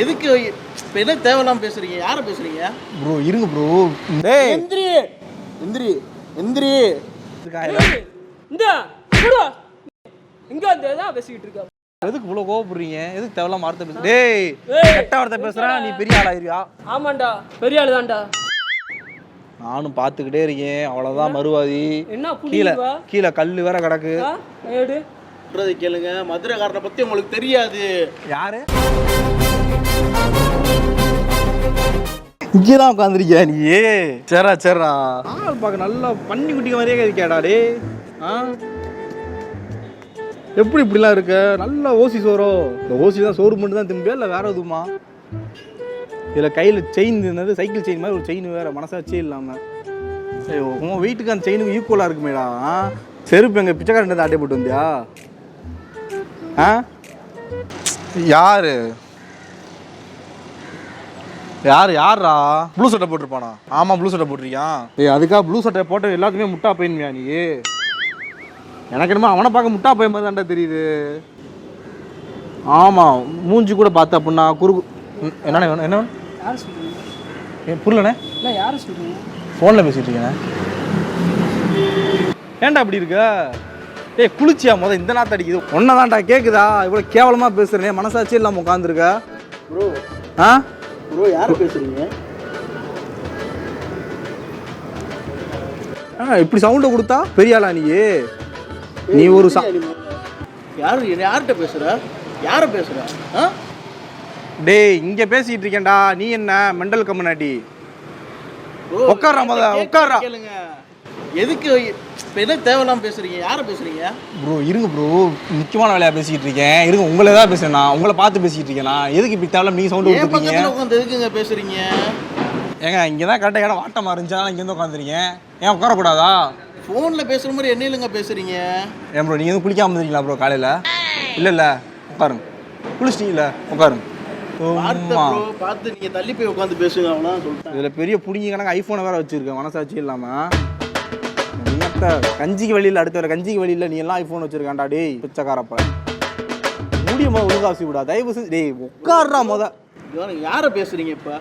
எதுக்கு இப்போ என்ன தேவையில்லாம பேசுறீங்க? யாரை பேசுறீங்க? ப்ரோ இருங்க ப்ரோ. டேய். எந்திரி. எந்திரி. எந்திரி. இந்த போடா. இங்க வந்து தான் பேசிக்கிட்டு இருக்க? எதுக்கு இவ்வளோ கோவப்படுறீங்க? எதுக்கு தேவையில்லாம வார்த்தை பேச டேய். கெட்ட வார்த்தை பேசுறேன் நீ பெரிய ஆளாயிருவியா? ஆமாண்டா. பெரிய ஆளு தான்டா நானும் பார்த்துக்கிட்டே இருக்கேன். அவ்வளோதான் மறுவாதி. என்ன கீழே கீழே கல் வேற கிடக்கு. கேளுங்க. மதுரைக்காரனை பத்தி உங்களுக்கு தெரியாது. யாரு? இங்கே தான் உட்காந்துருக்கியா நீ சரிடா சரிடா. ஆள் பார்க்க நல்லா பண்ணி குட்டிக்க மாதிரியே இருக்கியாடா டே ஆ? எப்படி இப்படிலாம் இருக்க? நல்லா ஓசி சோறோ. இந்த ஓசி தான் சோறு மட்டும் தான் திம்பியா இல்லை வேற எதுவுமா? இதில் கையில் செயின் இருந்தது சைக்கிள் செயின் மாதிரி ஒரு செயின் வேற மனசாச்சே இல்லாமல் ஐயோ உன் வெயிட்டுக்கு அந்த செயினுக்கு ஈக்குவலாக இருக்குமேடா? செருப்பு எங்கள் பிச்சைக்காரன் ஆட்டை போட்டு வந்தியா? ஆ? யாரு? யார் யாரா ப்ளூ சட்டை போட்டிருப்பானா? ஆமாம் ப்ளூ சட்டை போட்டிருக்கான் ஏய் அதுக்காக ப்ளூ சட்டை போட்ட எல்லாத்துக்குமே முட்டா பையன்மியா நீ? எனக்கு என்னமோ அவனை பார்க்க முட்டா பையன் மாதிரி தான்டா தெரியுது. ஆமாம் மூஞ்சி கூட பார்த்த அப்படின்னா குறு ம், என்னண்ணே வேணும் என்ன வேணும்? புரியலண்ணே. இல்ல யார் சொல்றீங்க? ஃபோனில் பேசிட்டு இருக்கேண்ணே. ஏன்டா அப்படி இருக்க? ஏய் குளிச்சியா முத? இந்த நாத்த அடிக்குது. ஒன்றை தான்டா கேட்குதா இவ்வளோ கேவலமாக பேசுகிறேன் மனசாட்சி இல்லாமல் உட்காந்துருக்க ப்ரோ ஆ? ப்ரோ யாரை பேசுறீங்க? ஆ இப்படி சவுண்டை கொடுத்தா பெரிய ஆளா நீ நீ ஒரு சா யாரு யார்கிட்ட பேசுற? யாரை பேசுற? ஆ? டேய் இங்கே பேசிட்டு இருக்கேன்டா. நீ என்ன? மெண்டல் உட்கார்றா கேட்க- உட்கார்றா. கேளுங்க. எதுக்கு இப்போ என்ன தேவையில்லாம பேசுறீங்க? யாரை பேசுறீங்க? ப்ரோ இருங்க ப்ரோ. முக்கியமான வேலையாக பேசிக்கிட்டு இருக்கேன். இருங்க உங்களை தான் பேசுறேன் நான். உங்களை பார்த்து பேசிக்கிட்டு இருக்கேன் நான். எதுக்கு இப்படி தேவையில்ல நீ சவுண்டு என் கொடுத்துருக்கீங்க? பக்கத்துல உட்காந்து எதுக்குங்க பேசுறீங்க? ஏங்க இங்கே தான் கரெக்டாக இடம் வாட்டமாக இருந்துச்சா. இங்கேருந்து உட்காந்துருக்கீங்க ஏன் உட்காரக்கூடாதா? ஃபோன்ல பேசுற மாதிரி என்ன இல்லைங்க பேசுறீங்க? ஏன் ப்ரோ நீங்கள் எதுவும் குளிக்காம இருந்தீங்களா ப்ரோ காலையில்? இல்லை இல்லை. உட்காருங்க. குளிச்சிட்டீங்களா உட்காருங்க. பார்த்து பார்த்து நீங்க தள்ளி போய் உட்காந்து பேசுங்க அவ்வளோ சொல்லிட்டேன். இதில் பெரிய புடிங்கி கணக்கு ஐஃபோனை வேற வச்சிருக்கேன். மனசாட்சி இல்லாமல் என்னத்த கஞ்சிக்கு வழியில் அடுத்த வர கஞ்சிக்கு வழியில் நீ எல்லாம் ஐஃபோன் வச்சிருக்காண்டா டேய் பிச்சைக்காரப்ப. முடியுமா ஒழுங்காசி விடா தயவு செஞ்சு டேய் உட்கார்றா முத. யாரை பேசுறீங்க இப்ப?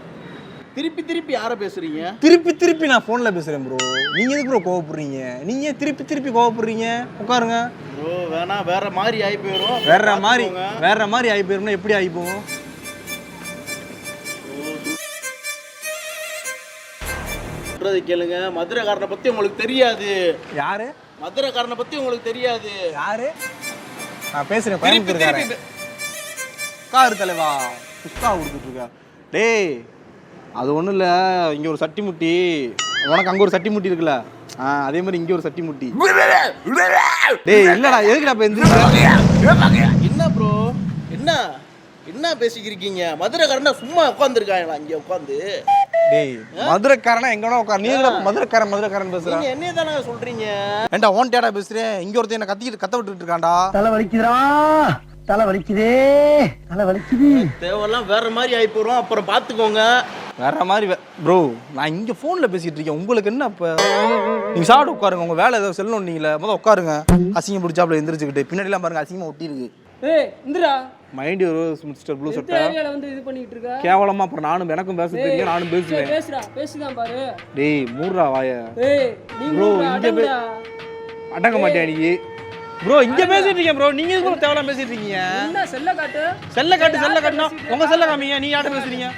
திருப்பி திருப்பி யாரை பேசுறீங்க? திருப்பி திருப்பி நான் ஃபோனில் பேசுகிறேன் ப்ரோ நீங்கள் எதுக்கு ப்ரோ கோவப்படுறீங்க? நீங்கள் திருப்பி திருப்பி கோவப்படுறீங்க? உட்காருங்க. ப்ரோ வேணா வேற மாதிரி ஆகி போயிடும் வேற மாதிரி வேற மாதிரி ஆகி போயிரும்னா எப்படி ஆகி போகும் சொல்றதை கேளுங்க. மதுரைக்காரனை பத்தி உங்களுக்கு தெரியாது. யாரு? மதுரைக்காரனை பத்தி உங்களுக்கு தெரியாது. யாரு? நான் பேசுறேன் திருப்பி கோயம்புத்தூர்காரன். திருப்பி உட்காரு தலைவா புஷ்பா கொடுத்துட்டு இருக்க டேய் அது ஒன்றும் இல்லை. இங்கே ஒரு சட்டி முட்டி உனக்கு அங்கே ஒரு சட்டி முட்டி இருக்குல்ல? ஆ அதே மாதிரி இங்கே ஒரு சட்டி முட்டி டேய் இல்லடா எதுக்குடா இப்போ எந்திரிக்க என்ன ப்ரோ என்ன? என்ன பேசிக்கிறீங்க மதுரைக்காரனா சும்மா உட்காந்துருக்காங்களா இங்க உட்காந்து டேய் மதுரைக்காரனா எங்க வேணா உட்கார். நீ மதுரைக்காரன் மதுரைக்காரன் பேசுற? என்னைய தானே சொல்றீங்க? ஏன்டா ஓன் டேடா பேசுறேன் இங்க ஒருத்தன் என்ன கத்திக்கிட்டு கத்த விட்டுட்டு இருக்கான்டா. தலை வலிக்குதுடா. தலை வலிக்குதே. தலை வலிக்குது. தேவையெல்லாம் வேற மாதிரி ஆகி போயிடும் அப்புறம் பாத்துக்கோங்க. வேற மாதிரி ப்ரோ நான் இங்க போன்ல பேசிட்டு இருக்கேன். உங்களுக்கு என்ன இப்ப? நீங்க சாப்பிட்டு உட்காருங்க. உங்க வேலை ஏதோ செல்லணும் நீங்களே முதல்ல உட்காருங்க. அசிங்கம் பிடிச்சாப்புல எந்திரிச்சுக்கிட்டு. பின்னாடி எல்லாம் பாருங்க அசிங்கமா ஒட்டி இருக்கு ஏய் இந்திரா. மைண்ட் ஒரு மிஸ்டர் ப்ளூ சட்டை ஏரியால வந்து இது பண்ணிட்டு இருக்க? கேவலமா அப்புறம் நானும் எனக்கும் பேச தெரியும் நானும் பேசுவேன். பேசுடா பேசுதான் பாரு. டேய் மூடுறா வாய. ஏய் நீ Bro, மூடுடா, இங்க பே-. அடங்க மாட்டியா நீ? ப்ரோ இங்க பேசிட்டு இருக்கேன் ப்ரோ நீங்க எதுக்கு தேவலாம் பேசிட்டு இருக்கீங்க? என்ன செல்ல காட்டு? செல்ல காட்டு செல்ல காட்டுனா? உங்க செல்ல காமிங்க நீ யார்ட்ட பேசுறீங்க?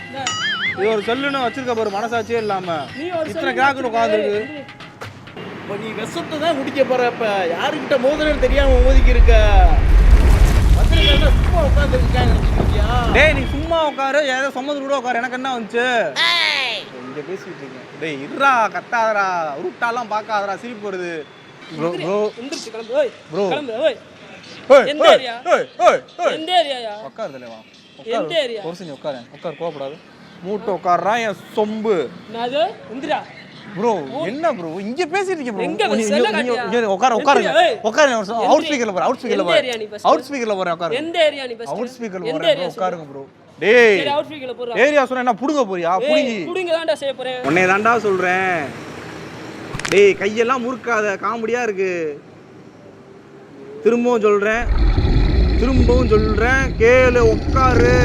இது ஒரு செல்லுன்னு வச்சிருக்க பாரு மனசாட்சியே இல்லாம. நீ ஒரு இத்தனை உட்காந்துருக்கு ஏய், இப்ப நீ விஷத்தை தான் குடிக்க போற இப்ப யாருக்கிட்ட மோதுறன்னு தெரியாம மோதிக்கி இருக்க மதுரைக்காரனா சும்மா உட்காந்து இருக்காங்க டேய் நீ சும்மா உட்காரு. ஏதோ சொம்மது கூட உட்காரு. எனக்கு என்ன வந்துச்சு? இங்க பேசிட்டு இருக்கேன். டேய் இருடா கத்தாதடா. உருட்டாலாம் பார்க்காதடா. சிரிப்பு வருது. Bro bro. எந்திரிச்சு கிளம்பு. ஓய். கிளம்பு ஓய். எந்த? ஏய் ஏய் ஏய் எந்த ஏரியாயா? உட்காரு தலைவா எந்த உட்காரு area? ஒரு செஞ்சு உட்காரு உட்காரு கோவப்படாது. மூட்டை உட்காடுறான் என் சொம்பு. என்னது இந்திரா ப்ரோ என்ன ப்ரோ இங்க பேசிட்டு இருக்கேன் எங்க ப்ரோ செல்ல காட்டியா? உட்கார உட்காருங்க. உட்காருங்க அவுட் ஸ்பீக்கர்ல போறேன் அவுட் ஸ்பீக்கர்ல first? அவுட் ஸ்பீக்கர்ல போறேன் உட்காருங்க. எந்த ஏரியா நீ ஃபர்ஸ்ட் அவுட் ஸ்பீக்கர்ல bro, உட்காருங்க ப்ரோ டேய். சரி அவுட் ஸ்பீக்கர்ல போறா. ஏரியா சொன்னா என்ன புடுங்க போறியா? புடுங்கி புடிங்க. தான்டா செய்ய போறேன். உன்னை தாண்டா சொல்றேன். டேய் கையெல்லாம் முறுக்காத காமெடியா இருக்கு. திரும்பவும் சொல்றேன். திரும்பவும் சொல்றேன். கேளு உட்காரு.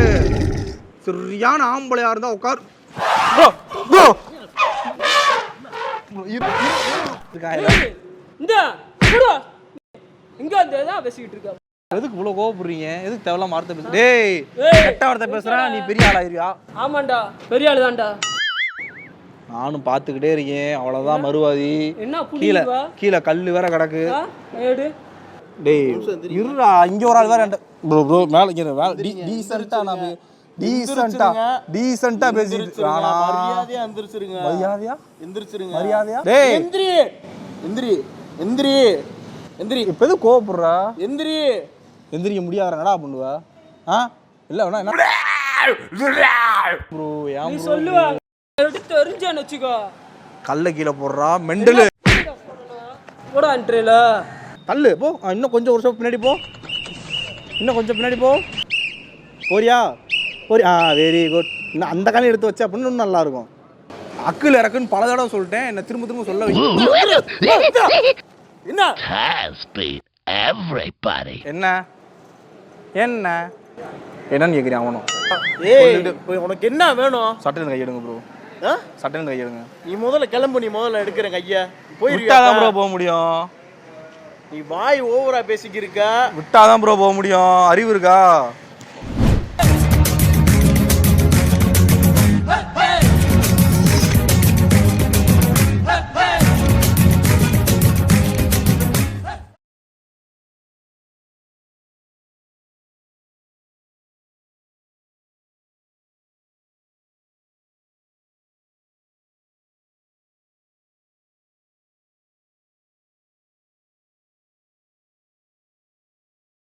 சரியான ஆம்பளையா இருந்தா உட்கார். ப்ரோ ப்ரோ இந்த. இங்க வந்து தான் பேசிக்கிட்டு இருக்க? எதுக்கு இவ்வளோ கோவப்படுறீங்க? எதுக்கு தேவையில்லாம வார்த்தை பேச டேய் கெட்ட வார்த்தை பேசுறேன் நீ பெரிய ஆளாயிருவியா? ஆமாண்டா பெரிய ஆளு தான்டா நானும் பார்த்துக்கிட்டே இருக்கேன் அவ்வளோதான் மறுவாதி. என்ன கீழே கீழே கல் வேற கிடக்கு. ஏடு. டேய் இருடா இங்க ஒரு ஆள் வேற ப்ரோ ப்ரோ மேல இங்க வேலை டீசென்ட்டா நான் டீசென்ட்டா டீசென்ட்டா பேசிட்டு ஆனா மரியாதையா எந்திரிச்சிருங்க. மரியாதையா? எந்திரிச்சிருங்க. மரியாதையா? டேய். எந்திரி. எந்திரி. எந்திரி. எந்திரி. இப்ப எது கோவப்படுறா? எந்திரி. எந்திரிக்க முடியாத என்னடா பண்ணுவ? ஆ? இல்ல வேணா என்ன? ப்ரோ ஏன் நீ? சொல்லுவா. எடுத்து தெரிஞ்சான்னு வச்சுக்கோ. கல்ல கீழே போடுறா. மெண்டலு. போடா என்ட்ரில தள்ளு. போ. இன்னும் கொஞ்சம் ஒரு ஸ்டெப் பின்னாடி போ. இன்னும் கொஞ்சம் பின்னாடி போ. போறியா? போரி ஆ வெரி குட் அந்த காலம் எடுத்து வச்சா அப்படின்னு இன்னும் நல்லா இருக்கும் அக்குல இறக்குன்னு பல தடவை சொல்லிட்டேன். என்ன திரும்ப திரும்ப சொல்ல என்ன. என்ன? என்ன? என்னன்னு கேட்குறேன் அவனும்? ஏய். போய் உனக்கு என்ன வேணும்? சட்டையில கை எடுங்க ப்ரோ ஆ? சட்டையில கை எடுங்க. நீ முதல்ல கிளம்பு நீ முதல்ல எடுக்கிறேன் கையா. விட்டாதான் ப்ரோ போக முடியும். நீ வாய் ஓவரா பேசிக்கிருக்க. விட்டாதான் ப்ரோ போக முடியும். அறிவு இருக்கா?